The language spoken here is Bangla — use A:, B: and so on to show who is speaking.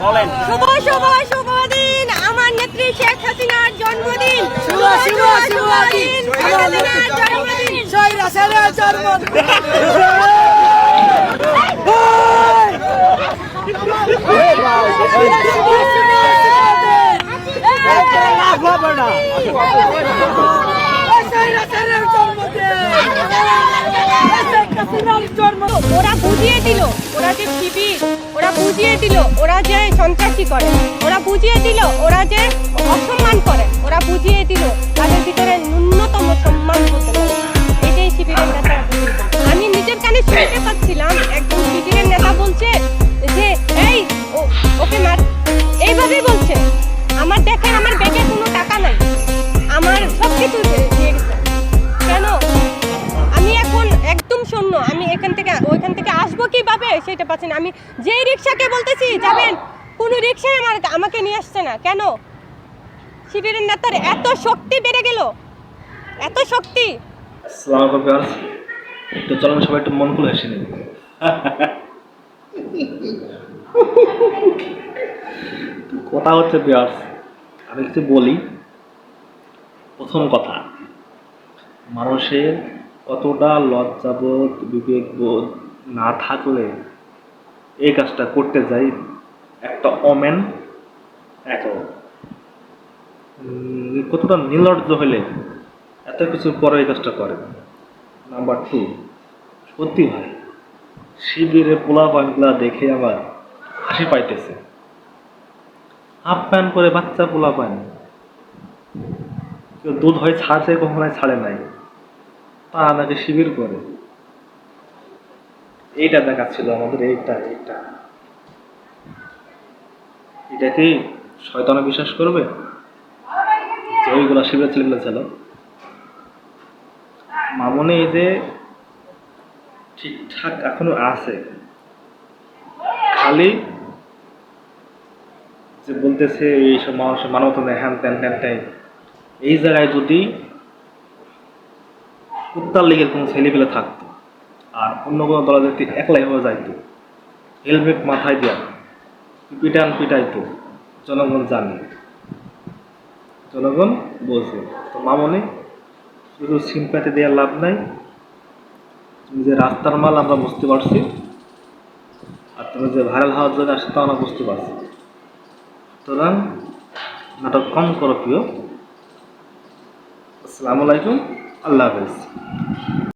A: বলেন
B: শুভ শুভ শুভ দিন আমার নেত্রী শেখ হাসিনার জন্মদিন
C: শুভ শুভ শুভ দিন
B: শেখ হাসিনার জন্মদিন
C: জয় রাসেলের জন্মদিন
B: ওরা বুঝিয়ে দিল, ওরা যে শিবির, ওরা বুঝিয়ে দিল, ওরা যে সন্ত্রাসী করে। ওরা বুঝিয়ে দিল, ওরা যে অসম্মান এখান থেকে, ওইখান থেকে আসব কীভাবে? সেটা পাচ্ছি না। আমি যেই রিক্সাকে বলতেছি, যাবেন? কোনো রিক্সায় আমার আমাকে নিয়ে আসছে না। কেন? শিবিরের নেতার এত শক্তি বেড়ে গেল। এত শক্তি।
D: তো চলুন, সবাই একটু মন খুলে হেসে কথা হচ্ছে ভিউয়ার্স আমি কিছু বলি। প্রথম কথা, মানুষের কতটা লজ্জাবোধ, বিবেকবোধ না থাকলে এই কাজটা করতে যাই? একটা অমেন এত কতটা নির্লজ্জ হলে এত কিছু পরে এই কাজটা করে? নাম্বার টু সত্যি ভাই, শিবিরে পোলা পানগুলা দেখে আমার হাসি পাইতেছে। হাফ প্যান্ট করে বাচ্চা পোলা পান কেউ দুধ হয় ছাড়ছে কখনো ছাড়ে নাই। তা নাকি শিবির করে এইটা দেখাচ্ছিল আমাদের, এইটা এইটা। এটা কি শয়তানে বিশ্বাস করবে? যে ওইগুলো শিবিরের ছেলেগুলো ছিল মামনে এই যে ঠিকঠাক এখনও আছে। খালি যে বলতেছে এইসব মানুষ মানবতা হ্যান ত্যান ত্যান এই জায়গায় যদি উত্তার লীগের কোনো ছেলেপেলে থাকতো। আর অন্য কোনো দলে যদি একলাই হয়ে যাইতো হেলমেট মাথায় দেওয়া পিটান পিটাইতো, জনগণ জানে। জনগণ বলছে তো মামনি, শুধু সিম্পাতি দেওয়ার লাভ নাই যে রাস্তার মাল আমরা বুঝতে পারছি, আর তুমি যে ভাইরাল হওয়ার জন্য আসছে তা আমরা বুঝতে পারছি। সুতরাং নাটক কম করো প্রিয়। আসসালামু আলাইকুম। আল্লাহ হাফেজ।